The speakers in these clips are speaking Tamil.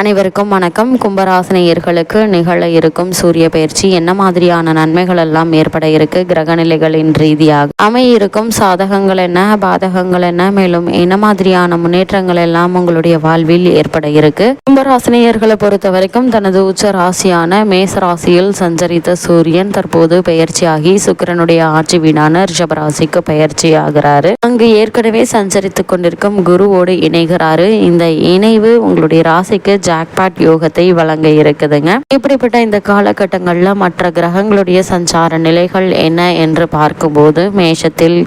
அனைவருக்கும் வணக்கம். கும்பராசினியர்களுக்கு நிகழ இருக்கும் சூரிய பயிற்சி என்ன மாதிரியான நன்மைகள் எல்லாம் ஏற்பட இருக்கு? கிரகநிலைகளின் ரீதியாக அமையிருக்கும் சாதகங்கள் என்ன? பாதகங்கள் என்ன? மேலும் என்ன மாதிரியான முன்னேற்றங்கள் எல்லாம் உங்களுடைய வாழ்வில் ஏற்பட இருக்கு? கும்பராசினியர்களை பொறுத்த வரைக்கும் தனது உச்ச ராசியான மேச ராசியில் சஞ்சரித்த சூரியன் தற்போது பயிற்சியாகி சுக்கிரனுடைய ஆட்சி வீடான ரிஷபராசிக்கு பயிற்சி ஆகிறாரு அங்கு ஏற்கனவே சஞ்சரித்து கொண்டிருக்கும் குருவோடு இணைகிறாரு. இந்த இணைவு உங்களுடைய ராசிக்கு ஜாக்பாட் யோகத்தை வழங்க இருக்குதுங்க. இப்படிப்பட்ட இந்த காலகட்டங்களில் மற்ற கிரகங்களுடைய சஞ்சார நிலைகள் என்ன என்று பார்க்கும்போது மேஷத்தில்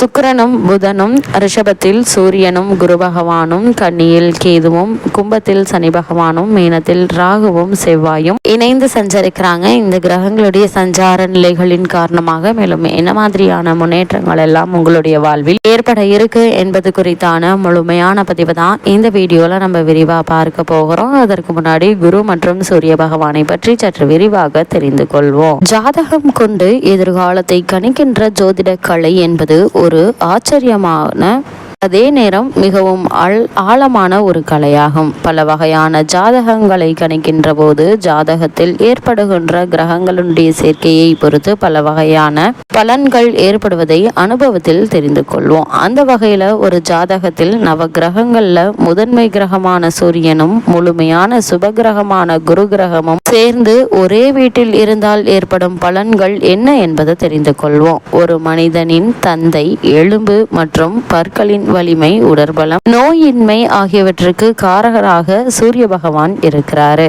சுக்கிரனும் புதனும் ரிஷபத்தில் சூரியனும் குரு பகவானும் கன்னியில் கேதுவும் கும்பத்தில் சனி பகவானும் மீனத்தில் ராகுவும் செவ்வாயும் இணைந்து சஞ்சரிக்கிறாங்க. இந்த கிரகங்களுடைய சஞ்சார நிலைகளின் காரணமாக மேலும் என்ன மாதிரியான முன்னேற்றங்கள் எல்லாம் உங்களுடைய வாழ்வில் ஏற்பட இருக்கு என்பது குறித்தான முழுமையான பதிவு தான் இந்த வீடியோல நம்ம விரிவா பார்க்க போகிறோம். அதற்கு முன்னாடி குரு மற்றும் சூரிய பகவானை பற்றி சற்று விரிவாக தெரிந்து கொள்வோம். ஜாதகம் கொண்டு எதிர்காலத்தை கணிக்கின்ற ஜோதிட கலை என்பது ஒரு ஆச்சரியமான அதே நேரம் மிகவும் ஆழ் ஆழமான ஒரு கலையாகும். பல வகையான ஜாதகங்களை கணிக்கின்ற போது ஜாதகத்தில் ஏற்படுகின்ற கிரகங்களுடைய சேர்க்கையை பொறுத்து பல வகையான பலன்கள் ஏற்படுவதை அனுபவத்தில் தெரிந்து கொள்வோம். அந்த வகையில ஒரு ஜாதகத்தில் நவ கிரகங்கள்ல முதன்மை கிரகமான சூரியனும் முழுமையான சுப கிரகமான குரு கிரகமும் சேர்ந்து ஒரே வீட்டில் இருந்தால் ஏற்படும் பலன்கள் என்ன என்பதை தெரிந்து கொள்வோம். ஒரு மனிதனின் தந்தை எலும்பு மற்றும் பற்களின் வலிமை உடற்பலம் நோயின்மை ஆகியவற்றுக்கு காரகராக சூரிய பகவான் இருக்கிறாரு.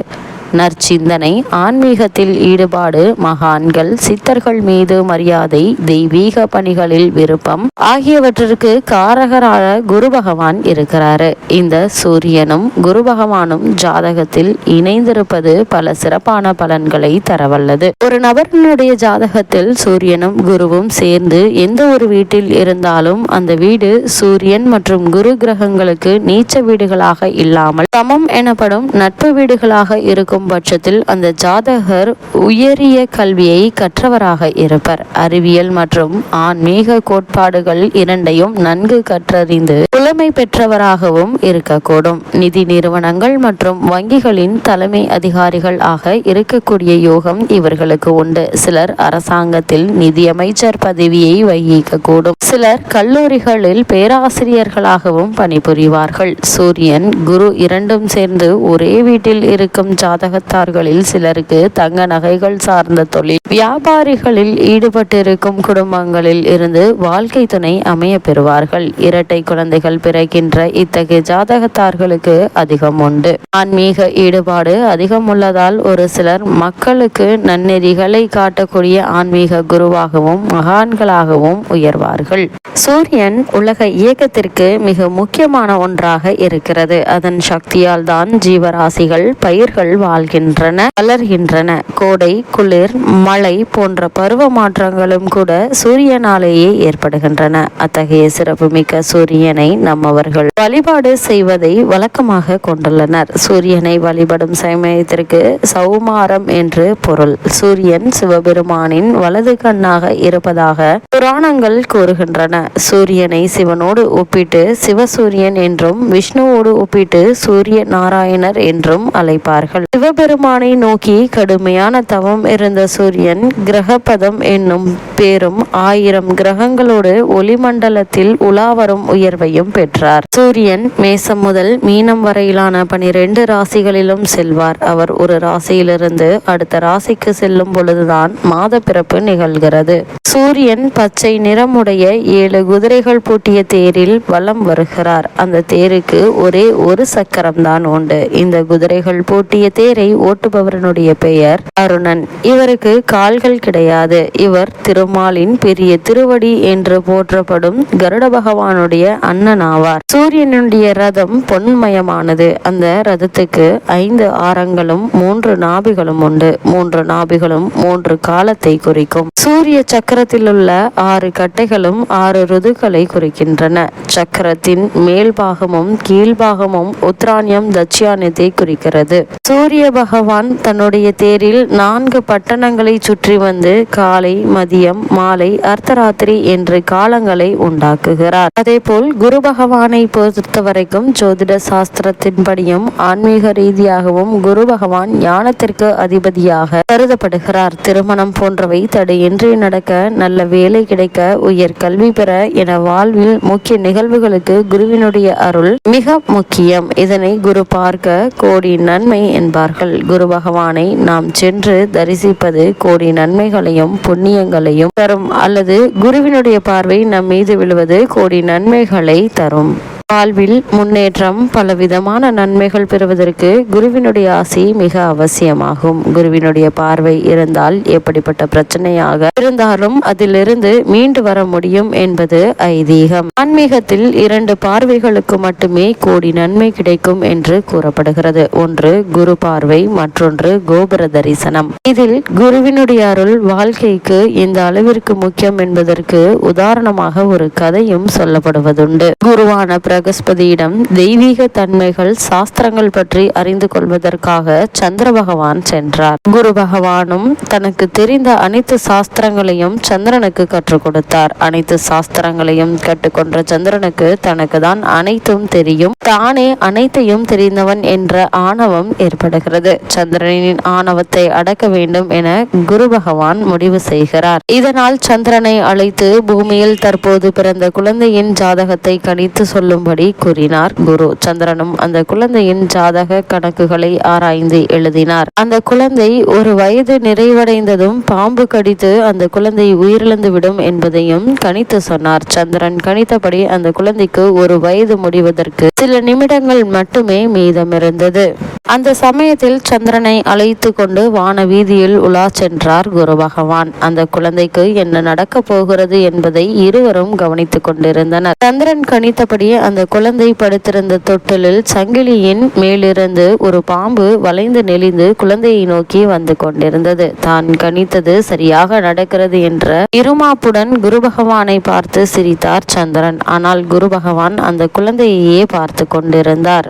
நற்சிந்தனை ஆன்மீகத்தில் ஈடுபாடு மகான்கள் சித்தர்கள் மீது மரியாதை தெய்வீக பணிகளில் விருப்பம் ஆகியவற்றிற்கு காரகராக குரு பகவான் இருக்கிறாரு. இந்த சூரியனும் குரு பகவானும் ஜாதகத்தில் இணைந்திருப்பது பல சிறப்பான பலன்களை தரவல்லது. ஒரு நபரினுடைய ஜாதகத்தில் சூரியனும் குருவும் சேர்ந்து எந்த ஒரு வீட்டில் இருந்தாலும் அந்த வீடு சூரியன் மற்றும் குரு கிரகங்களுக்கு நீச்ச வீடுகளாக இல்லாமல் சமம் எனப்படும் நட்பு வீடுகளாக இருக்கும் பட்சத்தில் அந்த ஜாதகர் உயரிய கல்வியை கற்றவராக இருப்பர். அறிவியல் மற்றும் ஆன்மீக கோட்பாடுகள் இரண்டையும் நன்கு கற்றறிந்து புலமை பெற்றவராகவும் இருக்கக்கூடும். நிதி நிறுவனங்கள் மற்றும் வங்கிகளின் தலைமை அதிகாரிகள் ஆக இருக்கக்கூடிய யோகம் இவர்களுக்கு உண்டு. சிலர் அரசாங்கத்தில் நிதியமைச்சர் பதவியை வகிக்கக்கூடும். சிலர் கல்லூரிகளில் பேராசிரியர்களாகவும் பணிபுரிவார்கள். சூரியன் குரு இரண்டும் சேர்ந்து ஒரே வீட்டில் இருக்கும் ஜாதக ஜாதகத்தார்களில் சிலருக்கு தங்க நகைகள் சார்ந்த தொழில் வியாபாரிகளில் ஈடுபட்டிருக்கும் குடும்பங்களில் இருந்து வாழ்க்கை துணை அமைய பெறுவார்கள். இரட்டை குழந்தைகள் பிறக்கின்ற இத்தகைய ஜாதகத்தார்களுக்கு அதிகம் உண்டு. ஆன்மீக ஈடுபாடு அதிகம் உள்ளதால் ஒரு சிலர் மக்களுக்கு நன்னெறிகளை காட்டக்கூடிய ஆன்மீக குருவாகவும் மகான்களாகவும் உயர்வார்கள். சூரியன் உலக இயக்கத்திற்கு மிக முக்கியமான ஒன்றாக இருக்கிறது. அதன் சக்தியால் தான் ஜீவராசிகள் பயிர்கள் வாழ்கின்றன வளர்கின்றன. கோடை குளிர் மழை போன்ற பருவ மாற்றங்களும் கூட சூரியனாலேயே ஏற்படுகின்றன. அத்தகைய சிறப்புமிக்க சூரியனை நம்மவர்கள் வழிபாடு செய்வதை வழக்கமாக கொண்டுள்ளனர். சூரியனை வழிபடும் சமயத்திற்கு சௌமாரம் என்று பொருள். சூரியன் சிவபெருமானின் வலது கண்ணாக இருப்பதாக புராணங்கள் கூறுகின்றன. சூரியனை சிவனோடு ஒப்பிட்டு சிவசூரியன் என்றும் விஷ்ணுவோடு ஒப்பிட்டு சூரிய நாராயணர் என்றும் அழைப்பார்கள். சிவபெருமானை நோக்கி கடுமையான தவம் இருந்த சூரியன் கிரகபதம் என்னும் பேரும் ஆயிரம் கிரகங்களோடு ஒளிமண்டலத்தில் உலாவரும் உயர்வையும் பெற்றார். சூரியன் மேசம் முதல் மீனம் வரையிலான பனிரெண்டு ராசிகளிலும் செல்வார். அவர் ஒரு ராசியிலிருந்து அடுத்த ராசிக்கு செல்லும் பொழுதுதான் மாத பிறப்பு நிகழ்கிறது. சூரியன் பச்சை நிறமுடைய ஏழு குதிரைகள் பூட்டிய தேரில் வலம் வருகிறார். அந்த தேருக்கு ஒரே ஒரு சக்கரம் தான் உண்டு. இந்த குதிரைகள் பூட்டிய தேர் ஓட்டுபவரனுடைய பெயர் அருணன். இவருக்கு கால்கள் கிடையாது. இவர் திருமாலின் பெரிய திருவடி என்று போற்றப்படும் கருட பகவானுடைய அண்ணன் ஆவார். சூரியனுடைய ரதம் பொன்மயமானது. அந்த ரதத்துக்கு ஐந்து ஆரங்களும் மூன்று நாபிகளும் உண்டு. மூன்று நாபிகளும் மூன்று காலத்தை குறிக்கும். சூரிய சக்கரத்தில் உள்ள ஆறு கட்டைகளும் ஆறு ருதுக்களை குறிக்கின்றன. சக்கரத்தின் மேல் பாகமும் கீழ்பாகமும் உத்ராணியம் தட்சியானத்தை குறிக்கிறது. சூரிய சூரிய பகவான் தன்னுடைய தேரில் நான்கு பட்டணங்களை சுற்றி வந்து காலை மதியம் மாலை அர்த்தராத்திரி என்று காலங்களை உண்டாக்குகிறார். அதேபோல் குரு பகவானை பொறுத்தவரைக்கும் ஜோதிட சாஸ்திரத்தின்படியும் ஆன்மீக ரீதியாகவும் குரு பகவான் ஞானத்திற்கு அதிபதியாக கருதப்படுகிறார். திருமணம் போன்றவை தடையின்றி நடக்க நல்ல வேலை கிடைக்க உயர் கல்வி பெற என வாழ்வில் முக்கிய நிகழ்வுகளுக்கு குருவினுடைய அருள் மிக முக்கியம். இதனை குரு பார்க்க கோடி நன்மை என்பார்கள். குரு பகவானை நாம் சென்று தரிசிப்பது கோடி நன்மைகளையும் புண்ணியங்களையும் தரும். அல்லது குருவினுடைய பார்வை நம் மீது விழுவது கோடி நன்மைகளை தரும். வாழ்வில் முன்னேற்றம் பலவிதமான நன்மைகள் பெறுவதற்கு குருவினுடைய ஆசி மிக அவசியமாகும். குருவினுடைய பார்வை இருந்தால் எப்படிப்பட்ட பிரச்சனையாக இருந்தாலும் அதிலிருந்து மீண்டு வர முடியும் என்பது ஐதீகம். ஆன்மீகத்தில் இரண்டு பார்வைகளுக்கு மட்டுமே கோடி நன்மை கிடைக்கும் என்று கூறப்படுகிறது. ஒன்று குரு பார்வை மற்றொன்று கோபுர தரிசனம். இதில் குருவினுடைய அருள் வாழ்க்கைக்கு இந்த அளவிற்கு முக்கியம் என்பதற்கு உதாரணமாக ஒரு கதையும் சொல்லப்படுவதுண்டு. குருவான பிரகஸ்பதியிடம் தெய்வீக தன்மைகள் சாஸ்திரங்கள் பற்றி அறிந்து கொள்வதற்காக சந்திர பகவான் சென்றார். குரு பகவானும் தனக்கு தெரிந்த அனைத்து சாஸ்திரங்களையும் சந்திரனுக்கு கற்றுக் கொடுத்தார். அனைத்து சாஸ்திரங்களையும் கற்றுக்கொண்ட சந்திரனுக்கு தனக்கு தான் அனைத்தும் தெரியும். தானே அனைத்தையும் தெரிந்தவன் என்ற ஆணவம் ஏற்படுகிறது. சந்திரனின் ஆணவத்தை அடக்க வேண்டும் என குரு பகவான் முடிவு செய்கிறார். இதனால் சந்திரனை அழைத்து பூமியில் தற்போது பிறந்த குழந்தையின் ஜாதகத்தை கணித்து சொல்லும் சொல்லும்படி கூறினார். குரு சந்திரனும் அந்த குழந்தையின் ஜாதக கணக்குகளை ஆராய்ந்து எழுதினார். அந்த குழந்தை ஒரு வயது நிறைவடைந்ததும் பாம்பு கடித்து அந்த குழந்தை உயிரிழந்து விடும் என்பதையும் கணித்து சொன்னார். சந்திரன் கணித்தபடி அந்த குழந்தைக்கு ஒரு வயது முடிவதற்கு சில நிமிடங்கள் மட்டுமே மீதமிருந்தது. அந்த சமயத்தில் சந்திரனை அழைத்து கொண்டு வான வீதியில் உலா சென்றார் குரு பகவான். அந்த குழந்தைக்கு என்ன நடக்கப் போகிறது என்பதை இருவரும் கவனித்துக் கொண்டிருந்தனர். சந்திரன் கணித்தபடி அந்த குழந்தை படுத்திருந்த தொட்டிலில் சங்கிலியின் மேலிருந்து ஒரு பாம்பு வளைந்து நெளிந்து குழந்தையை நோக்கி வந்து கொண்டிருந்தது. தான் கணித்தது சரியாக நடக்கிறது என்ற இருமாப்புடன் குரு பகவானை பார்த்து சிரித்தார் சந்திரன். ஆனால் குரு பகவான் அந்த குழந்தையையே பார்த்து கொண்டிருந்தார்.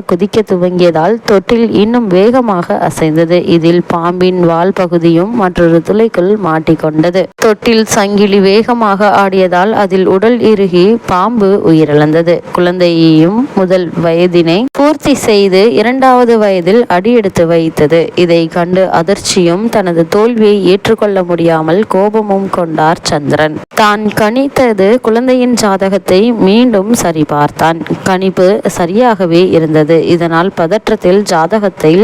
குதிக்க துவங்கியதால் தொட்டில் இன்னும் வேகமாக அசைந்தது. இதில் பாம்பின் வால் பகுதியும் மற்றொரு துளைக்குள் மாட்டிக்கொண்டது. தொட்டில் சங்கிலி வேகமாக ஆடியதால் அதில் உடல் இறுகி பாம்பு உயிரிழந்தது. குழந்தையையும் முதல் வயதினை பூர்த்தி செய்து இரண்டாவது வயதில் அடியெடுத்து வைத்தது. இதை கண்டு அதிர்ச்சியும் தனது தோல்வியை ஏற்றுக்கொள்ள முடியாமல் கோபமும் கொண்டார் சந்திரன். தான் கணித்தது குழந்தையின் ஜாதகத்தை மீண்டும் சரிபார்த்தான். கணிப்பு சரியாகவே இருந்தது. இதனால் பதற்றத்தில் ஜாதகத்தில்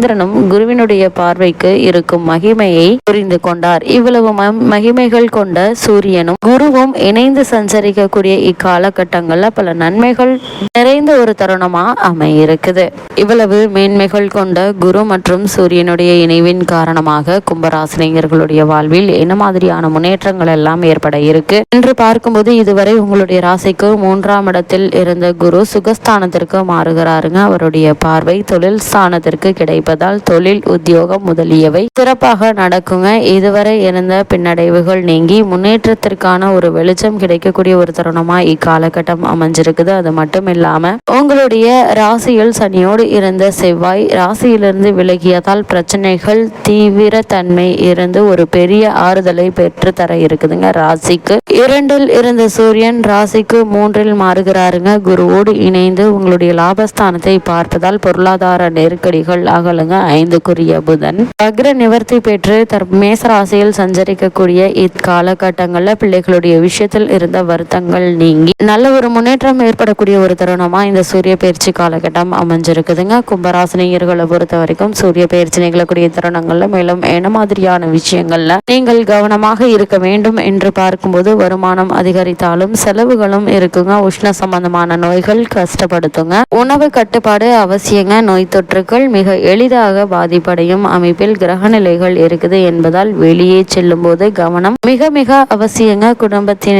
சந்திரனும் குருவினுடைய பார்வைக்கு இருக்கும் மகிமையை புரிந்து கொண்டார். இவ்வளவு மகிமைகள் கொண்ட சூரியனும் குருவும் இணைந்து சஞ்சரிக்கக்கூடிய இக்காலகட்டங்கள்ல பல நன்மைகள் நிறைந்த ஒரு தருணமா அமையிருக்குது. இவ்வளவு மேன்மைகள் கொண்ட குரு மற்றும் சூரியனுடைய இணைவின் காரணமாக கும்பராசினியர்களுடைய வாழ்வில் என்ன மாதிரியான முன்னேற்றங்கள் எல்லாம் ஏற்பட இருக்கு? என்று பார்க்கும்போது இதுவரை உங்களுடைய ராசிக்கு மூன்றாம் இடத்தில் இருந்த குரு சுகஸ்தானத்திற்கு மாறுகிறாருங்க. அவருடைய பார்வை தொழில் ஸ்தானத்திற்கு இருப்பதால் தொழில் உத்தியோகம் முதலியவை சிறப்பாக நடக்குங்க. இதுவரை இருந்த பின்னடைவுகள் நீங்கி முன்னேற்றத்திற்கான ஒரு வெளிச்சம் கிடைக்கக்கூடிய ஒரு தருணமா இக்காலகட்டம் அமைஞ்சிருக்குது. அது மட்டும் இல்லாம உங்களுடைய ராசியில் சனியோடு இருந்த செவ்வாய் ராசியிலிருந்து விலகியதால் பிரச்சனைகள் தீவிர தன்மை இருந்து ஒரு பெரிய ஆறுதலை பெற்று தர இருக்குதுங்க. ராசிக்கு இரண்டில் இருந்த சூரியன் ராசிக்கு மூன்றில் மாறுகிறாருங்க. குருவோடு இணைந்து உங்களுடைய லாபஸ்தானத்தை பார்ப்பதால் பொருளாதார நெருக்கடிகள் அகல நாளுங்க ஐந்துக்குரிய புதன் வக்ர நிவர்த்தி பெற்று தர் மேசராசியில் சஞ்சரிக்கக்கூடிய இக்காலகட்டங்களில் பிள்ளைகளுடைய விஷயத்தில் இருந்த வருத்தங்கள் நீங்கி நல்ல ஒரு முன்னேற்றம் ஏற்படக்கூடிய ஒரு தருணமா இந்த சூரிய பயிற்சி காலகட்டம் அமைஞ்சிருக்குதுங்க. கும்பராசினியர்களை பொறுத்த வரைக்கும் சூரிய பயிற்சி நிகழக்கூடிய தருணங்கள்ல மேலும் என்ன மாதிரியான விஷயங்கள்ல நீங்கள் கவனமாக இருக்க வேண்டும் என்று பார்க்கும்போது வருமானம் அதிகரித்தாலும் செலவுகளும் இருக்குங்க. உஷ்ண சம்பந்தமான நோய்கள் கஷ்டப்படுத்துங்க. உணவு கட்டுப்பாடு அவசியங்க. நோய் தொற்றுகள் மிக எளிதாக பாதிப்படையும் அமைப்பில் கிரகநிலைகள் இருக்குது என்பதால் வெளியே செல்லும் போது கவனம் மிக மிக அவசியங்க. குடும்பத்தின்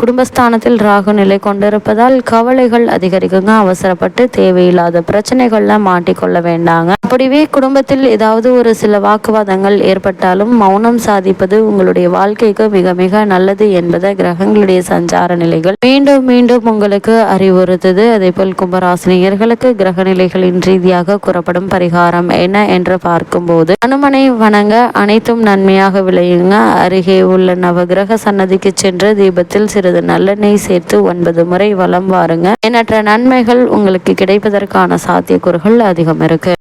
குடும்பஸ்தானத்தில் ராகு நிலை கொண்டிருப்பதால் கவலைகள் அதிகரிக்குங்க. அவசரப்பட்டு தேவையில்லாத பிரச்சனைகள்ல மாட்டிக்கொள்ள வேண்டாங்க. அப்படியே குடும்பத்தில் ஏதாவது ஒரு சில வாக்குவாதங்கள் ஏற்பட்டாலும் மௌனம் சாதிப்பது உங்களுடைய வாழ்க்கைக்கு மிக மிக நல்லது என்பதை கிரகங்களுடைய சஞ்சார நிலைகள் மீண்டும் மீண்டும் உங்களுக்கு அறிவுறுத்துது. அதே போல் கும்பராசினியர்களுக்கு கிரக நிலைகளின் ரீதியாக கூறப்படும் பரிகாரம் பரிகாரம் என்ன என்று பார்க்கும்போது அனுமனை வணங்க அனைத்தும் நன்மையாக விளையுங்க. அருகே உள்ள நவகிரக சன்னதிக்கு சென்று தீபத்தில் சிறிது நல்லெண்ணெய் சேர்த்து ஒன்பது முறை வலம் வாருங்க. எண்ணற்ற நன்மைகள் உங்களுக்கு கிடைப்பதற்கான சாத்தியக்கூறுகள் அதிகம் இருக்கு.